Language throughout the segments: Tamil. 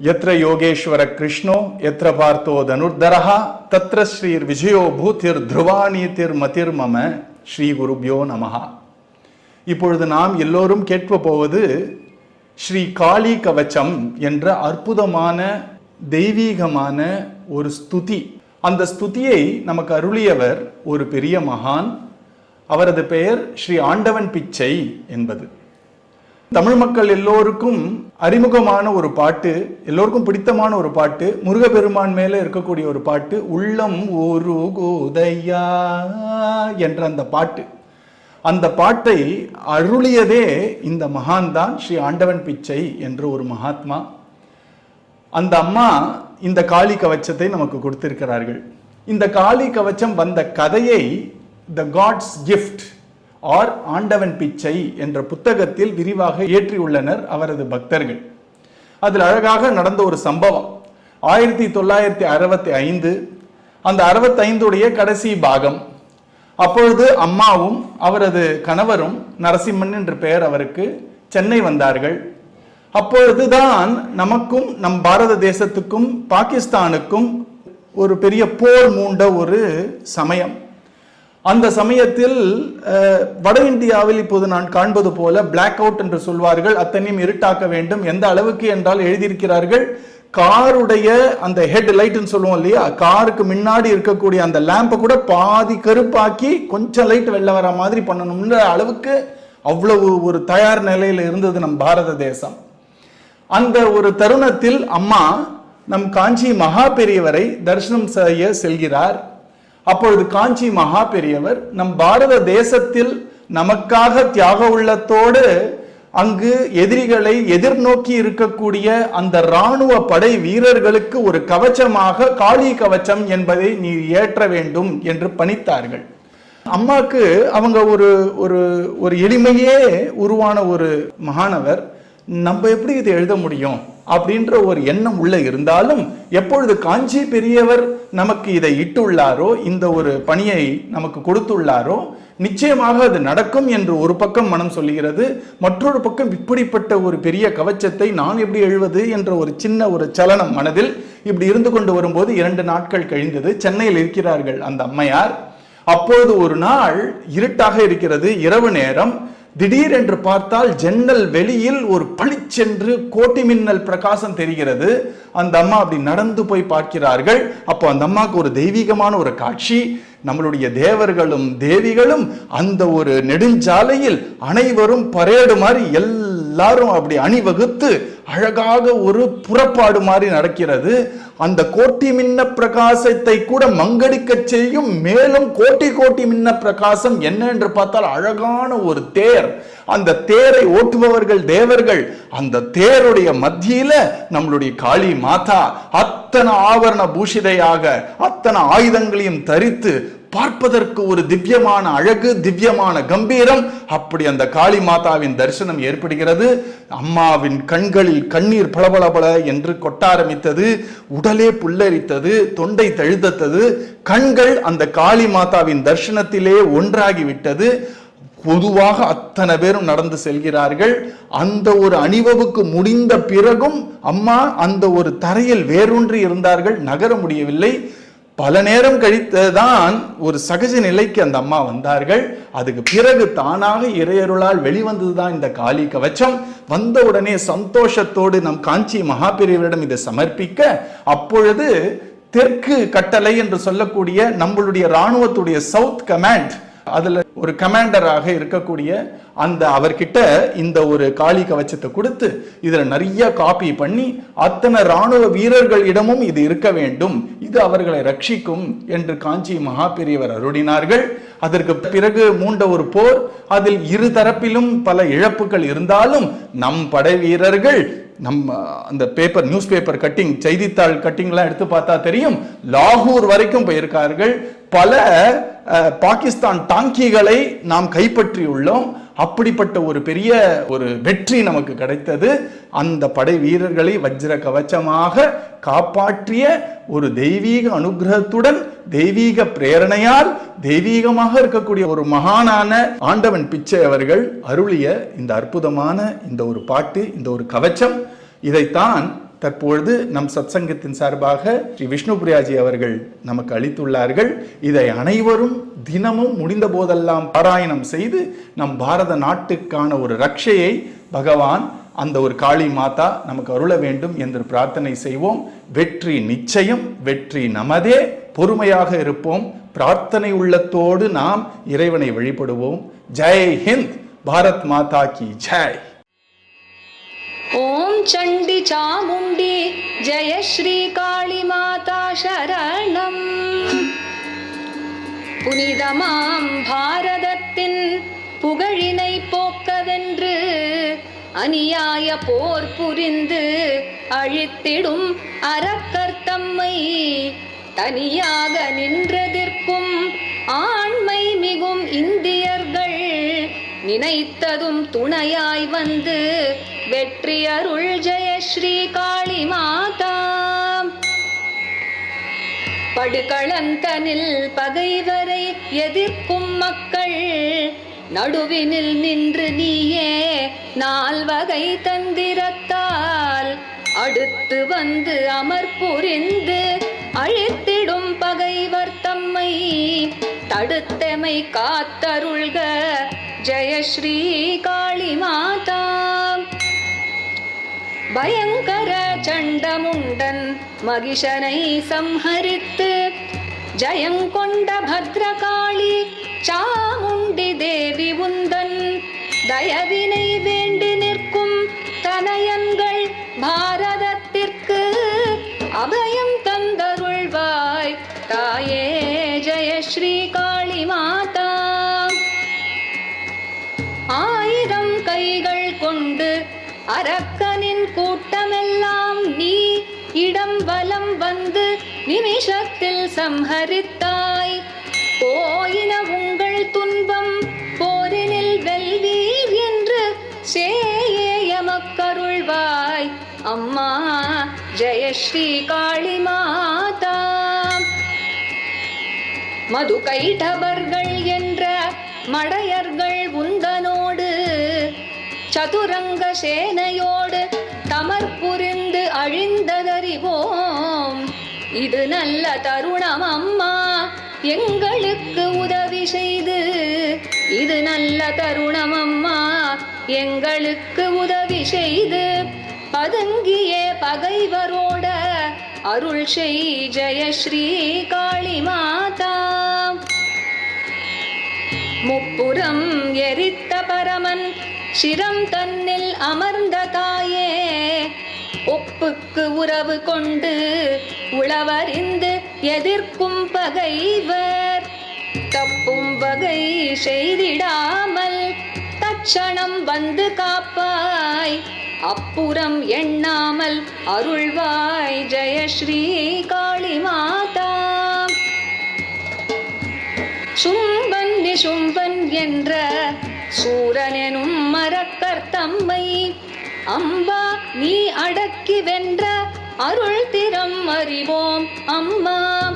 எத்திர யோகேஸ்வர கிருஷ்ணோ எத்திர பார்த்தோ தனுர்தரஹா தத்ர ஸ்ரீ விஜயோ பூத்திர் த்ருவாணி திர் மதிர் மம ஸ்ரீ குருபியோ நமஹா இப்பொழுது நாம் எல்லோரும் கேட்க போவது ஸ்ரீ காளி கவச்சம் என்ற அற்புதமான தெய்வீகமான ஒரு ஸ்துதி. அந்த ஸ்துதியை நமக்கு அருளியவர் ஒரு பெரிய மகான். அவரது பெயர் ஸ்ரீ ஆண்டவன் பிச்சை என்பது. தமிழ் மக்கள் எல்லோருக்கும் அறிமுகமான ஒரு பாட்டு எல்லோருக்கும் பிடித்தமான ஒரு பாட்டு முருகப்பெருமான் மேல இருக்கக்கூடிய ஒரு பாட்டு உள்ளம் ஒரு கோதையா என்ற அந்த பாட்டு. அந்த பாட்டை அருளியதே இந்த மகான் தான் ஸ்ரீ ஆண்டவன் பிச்சை என்ற ஒரு மகாத்மா. அந்த அம்மா இந்த காளி கவச்சத்தை நமக்கு கொடுத்திருக்கிறார்கள். இந்த காளி கவச்சம் வந்த கதையை த காட்ஸ் கிஃப்ட் ஆர் ஆண்டவன் பிச்சை என்ற புத்தகத்தில் விரிவாக ஏற்றியுள்ளனர் அவரது பக்தர்கள். அதில் அழகாக நடந்த ஒரு சம்பவம். ஆயிரத்தி தொள்ளாயிரத்தி அறுபத்தி ஐந்து அந்த அறுபத்தைந்துடைய கடைசி பாகம். அப்பொழுது அம்மாவும் அவரது கணவரும் நரசிம்மன் என்ற பெயர் அவருக்கு சென்னை வந்தார்கள். அப்பொழுதுதான் நமக்கும் நம் பாரத தேசத்துக்கும் பாகிஸ்தானுக்கும் ஒரு பெரிய போர் மூண்ட ஒரு சமயம். அந்த சமயத்தில் வட இந்தியாவில் இப்போது நான் காண்பது போல பிளாக் அவுட் என்று சொல்வார்கள். அத்தனையும் இருட்டாக்க வேண்டும். எந்த அளவுக்கு என்றால் எழுதியிருக்கிறார்கள் காருடைய அந்த ஹெட் லைட்னு சொல்லுவோம் இல்லையா? காருக்கு முன்னாடி இருக்கக்கூடிய அந்த லேம்பை கூட பாதி கருப்பாக்கி கொஞ்சம் லைட் வெளில வர மாதிரி பண்ணணும்ன்ற அளவுக்கு அவ்வளவு ஒரு தயார் நிலையில் இருந்தது நம் பாரத தேசம். அந்த ஒரு தருணத்தில் அம்மா நம் காஞ்சி மகா பெரியவரை தரிசனம் செய்ய செல்கிறார். அப்பொழுது காஞ்சி மகா பெரியவர் நம் பாரத தேசத்தில் நமக்காக தியாக உள்ளத்தோடு அங்கு எதிரிகளை எதிர்நோக்கி இருக்கக்கூடிய அந்த ராணுவ படை வீரர்களுக்கு ஒரு கவச்சமாக காளி கவச்சம் என்பதை நீ ஏற்ற வேண்டும் என்று பணித்தார்கள். அம்மாக்கு அவங்க ஒரு ஒரு ஒரு எளிமையே உருவான ஒரு மகானவர். நம்ம எப்படி இதை எழுத முடியும்? அப்படின்ற ஒரு எண்ணம் உள்ள இருந்தாலும் எப்பொழுது காஞ்சி பெரியவர் நமக்கு இதை இட்டுள்ளாரோ இந்த ஒரு பணியை நமக்கு கொடுத்துள்ளாரோ நிச்சயமாக அது நடக்கும் என்று ஒரு பக்கம் மனம் சொல்லுகிறது. மற்றொரு பக்கம் இப்படிப்பட்ட ஒரு பெரிய கவச்சத்தை நான் எப்படி எழுவது என்ற ஒரு சின்ன ஒரு சலனம் மனதில் இப்படி இருந்து கொண்டு வரும்போது இரண்டு நாட்கள் கழிந்தது. சென்னையில் இருக்கிறார்கள் அந்த அம்மையார். அப்போது ஒரு நாள் இருட்டாக இருக்கிறது. இரவு நேரம். திடீர் என்று பார்த்தால் ஜன்னல் வெளியில் ஒரு பளிச்சென்று கோட்டி மின்னல் பிரகாசம் தெரிகிறது. அந்த அம்மா அப்படி நடந்து போய் பார்க்கிறார்கள். அப்போ அந்த அம்மாவுக்கு ஒரு தெய்வீகமான ஒரு காட்சி. நம்மளுடைய தேவர்களும் தேவிகளும் அந்த ஒரு நெடுஞ்சாலையில் அனைவரும் பரேடு மாதிரி எல்லாரும் அப்படி அணிவகுத்து அழகாக ஒரு புறப்பாடு மாதிரி நடக்கிறது. அந்த கோட்டி மின்ன பிரகாசத்தை கூட மங்கடிக்க செய்யும் மேலும் கோட்டி கோட்டி மின்ன பிரகாசம் என்ன என்று பார்த்தால் அழகான ஒரு தேர். அந்த தேரை ஓட்டுபவர்கள் தேவர்கள் அந்த தேருடைய மத்தியில நம்மளுடைய காளி மாதா அத்தனை ஆவரண பூஷிதையாக அத்தனை ஆயுதங்களையும் தரித்து பார்ப்பதற்கு ஒரு திவ்யமான அழகு திவ்யமான கம்பீரம். அப்படி அந்த காளி மாதாவின் தரிசனம் ஏற்படுகிறது. அம்மாவின் கண்களில் கண்ணீர் பளபளபள என்று கொட்ட ஆரம்பித்தது உடலே புல்லரித்தது தொண்டை தழுதத்தது கண்கள் அந்த காளி மாதாவின் தரிசனத்திலே ஒன்றாகிவிட்டது. பொதுவாக அத்தனை பேரும் நடந்து செல்கிறார்கள். அந்த ஒரு அணிவகுப்பு முடிந்த பிறகும் அம்மா அந்த ஒரு தரையில் வேரூன்றி இருந்தார்கள். நகர முடியவில்லை. பல நேரம் கழித்துதான் ஒரு சகஜ நிலைக்கு அந்த அம்மா வந்தார்கள். அதுக்கு பிறகு தானாக இறையருளால் வெளிவந்ததுதான் இந்த காளி கவச்சம். வந்த உடனே சந்தோஷத்தோடு நம் காஞ்சி மகாபிரிவரிடம் இதை சமர்ப்பிக்க அப்பொழுது தெற்கு கட்டளை என்று சொல்லக்கூடிய நம்மளுடைய ராணுவத்துடைய சவுத் கமாண்ட் அதில் ஒரு கமாண்டராக இருக்கக்கூடிய அந்த அவர்கிட்ட இந்த ஒரு காளி கவச்சத்தை கொடுத்து இதுல நிறைய காப்பி பண்ணி அத்தனை ராணுவ வீரர்களிடமும் இது இருக்க வேண்டும். இது அவர்களை ரட்சிக்கும் என்று காஞ்சி மகா பெரியவர் அருடினார்கள் அதற்கு பிறகு மூண்ட ஒரு போர் அதில் இரு தரப்பிலும் பல இழப்புகள் இருந்தாலும் நம் படை வீரர்கள் நம்ம அந்த பேப்பர் நியூஸ் பேப்பர் கட்டிங் செய்தித்தாள் கட்டிங்லாம் எடுத்து பார்த்தா தெரியும் லாகூர் வரைக்கும் போயிருக்கார்கள். பல பாகிஸ்தான் டாங்கிகளை நாம் கைப்பற்றியுள்ளோம். அப்படிப்பட்ட ஒரு பெரிய ஒரு வெற்றி நமக்கு கிடைத்தது. அந்த படை வீரர்களை வஜ்ர கவச்சமாக காப்பாற்றிய ஒரு தெய்வீக அனுகிரகத்துடன் தெய்வீக பிரேரணையால் தெய்வீகமாக இருக்கக்கூடிய ஒரு மகானான ஆண்டவன் பிச்சை அவர்கள் அருளிய இந்த அற்புதமான இந்த ஒரு பாட்டு இந்த ஒரு கவச்சம். இதைத்தான் தற்பொழுது நம் சத்சங்கத்தின் சார்பாக ஸ்ரீ விஷ்ணுபுரியாஜி அவர்கள் நமக்கு அளித்துள்ளார்கள். இதை அனைவரும் தினமும் முடிந்த போதெல்லாம் பாராயணம் செய்து நம் பாரத நாட்டுக்கான ஒரு ரக்ஷையை பகவான் அந்த ஒரு காளி மாதா நமக்கு அருள வேண்டும் என்று பிரார்த்தனை செய்வோம். வெற்றி நிச்சயம் வெற்றி நமதே. பொறுமையாக இருப்போம். பிரார்த்தனை உள்ளத்தோடு நாம் இறைவனை வழிபடுவோம். ஜெய் ஹிந்த். பாரத் மாதா கி ஜெய். ചണ്ഡി ചാമുണ്ടി ജയ ശ്രീ കാളിമാതാ ശരണം புனிதமாம் பாரதத்தின் புகழினை போக்கவென்று அநியாய போர் புரிந்து அழித்திடும் அறக்கர்த்தம்மை தனியாக நின்றதிற்கும் ஆண்மை மிகும் இந்தியர்கள் நினைத்ததும் துணையாய் வந்து வெற்றி அருள் ஜெய ஸ்ரீ காளி மாதா படுகளந்தனில் பகைவரை எதிர்க்கும் மக்கள் நடுவினில் நின்று நீயே நால்வகை தந்திரத்தால் அடுத்து வந்து அமர் புரிந்து அழித்திடும் பகைவர் தம்மை தடுத்தமை காத்தருள்க ஜெயஸ்ரீ காளி மாதா பயங்கர சண்டமுண்டன் மகிஷனை சம்ஹரித்து ஜயங்கொண்ட பத்ரகாளி சாமுண்டி தேவி உந்தன் தயவினை வேண்டி நிற்கும் தனயன்கள் பாரதத்திற்கு அபயம் தந்தருள்வாய். தாயே ஜெய ஸ்ரீ காளி மாதா. ஆயிரம் கைகள் கொண்டு அரக்க கூட்டமெல்லாம் நீ இடம் வலம் வந்து நிமிஷத்தில் சம்ஹரித்தாய். போயின உங்கள் துன்பம் போரினில் வெல்வீர் என்று சேயே எமக்கருள்வாய். அம்மா ஜெயஸ்ரீ காளி மாதா. மது கைடவர்கள் என்ற மடையர்கள் உந்தனோடு சதுரங்க சேனையோடு தமர் புரிந்து அழிந்ததறிவோம். இது நல்ல தருணம் அம்மா. எங்களுக்கு உதவி செய்து. இது நல்ல தருணம் அம்மா. எங்களுக்கு உதவி செய்து. பதுங்கிய பகைவரோட அருள் செய் ஜெயஸ்ரீ காளி மாதா முப்புறம் எரித்த பரமன் சிரம் தன்னில் அமர்ந்த தாயே. ஒப்புக்கு உறவு கொண்டு உளவறிந்து எதிர்க்கும் பகைவர். தப்பும் வகை செய்திடாமல் தட்சணம் வந்து காப்பாய். அப்புறம் எண்ணாமல் அருள்வாய் ஜெயஸ்ரீ காளி மாதா சும்பன் என்ற சூரனெனும் மரக்கர் தம்மை அம்பா நீ அடக்கி வென்ற அருள் திறம் அறிவோம் அம்மா.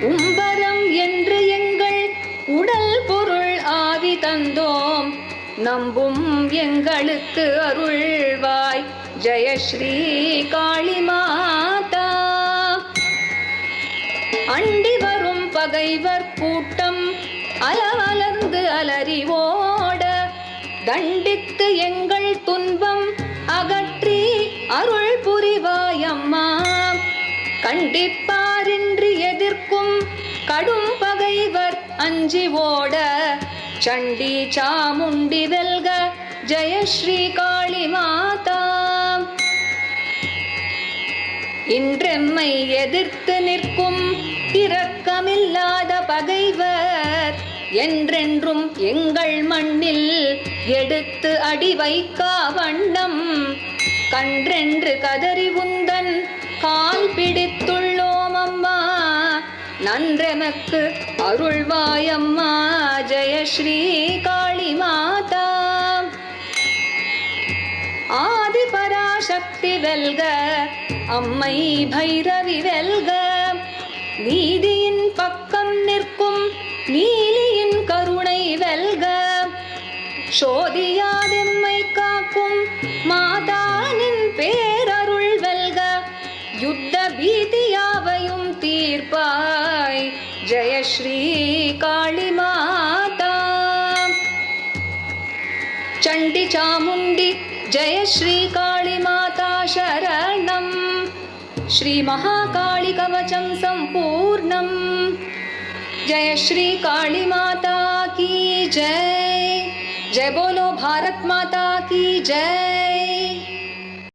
உம்பரம் என்று எங்கள் உடல் பொருள் ஆவி தந்தோம். நம்பும் எங்களுக்கு அருள்வாய் ஜெயஸ்ரீ காளி மாதா. அண்டி வரும் பகைவர் கூட்டம் அலமலர்ந்து அலறி ஓட தண்டித்து எங்கள் துன்பம் அகற்றி அருள் புரிவாயம்மா. கண்டிப்பாரின்றி எதிர்க்கும் கடும் பகைவர் அஞ்சி ஓட சண்டி சாமுண்டி வெல்க ஜெயஸ்ரீ காளி மாதா இன்றெம்மை எதிர்த்து நிற்கும் இரக்கமில்லாத பகைவர் என்றென்றும் எங்கள் மண்ணில் எடுத்து அடி வைக்கா வண்ணம். கன்றென்று கதறி உந்தன் கால் பிடித்துள்ளோம் அம்மா. நன்றெமக்கு அருள்வாயம்மா ஜெயஸ்ரீ காளி மாதா. ஆதி பராசக்தி வெல்க. அம்மை பைரவி வெல்க. நீதி சோதியாதெம்மை காக்கும் மாதானின் பேரருள் வெல்க யுத்த பீதியாவையும் தீர்ப்பாய் ஜெய ஸ்ரீ காளி மாதா चण्डि चामुण्डि जय श्रीकाळीमाता शरणं श्रीमहाकाळिकवचं सम्पूर्णम् जय श्रीकाळीमाता की जय जय बोलो भारत माता की जय।